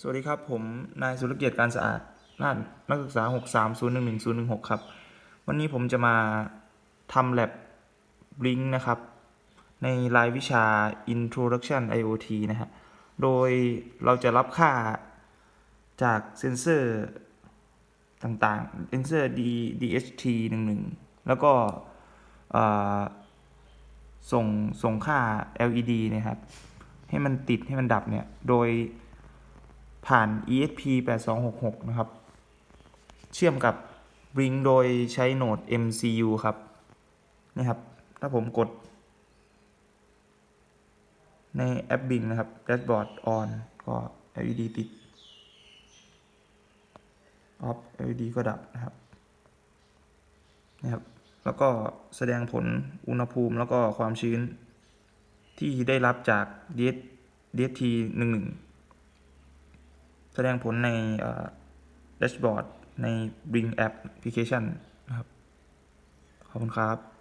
สวัสดีครับ ผมนายสุรเกียรติการสะอาดนาฏนักศึกษา 6301116 ครับ วันนี้ผมจะมาทำ lab link นะครับ ในรายวิชา introduction IoT นะฮะ โดยเราจะรับค่าจากเซนเซอร์ต่างๆ เซนเซอร์ D DHT 11 แล้วก็ส่งส่งค่า LED นะครับ ให้มันติดให้มันดับเนี่ย โดย ผ่าน ESP 8266 นะครับ เชื่อมกับ Ring โดยใช้โหนด MCU ครับนี่ครับ ถ้าผมกด ในแอป Bing นะครับ Dashboard on ก็ LED ติด off LED ก็ดับนะครับนะครับ แล้วก็แสดงผลอุณหภูมิแล้วก็ความชื้นที่ได้รับจาก DS DST 11 แสดงผลในแดชบอร์ดใน Bring App Application นะครับ ขอบคุณครับ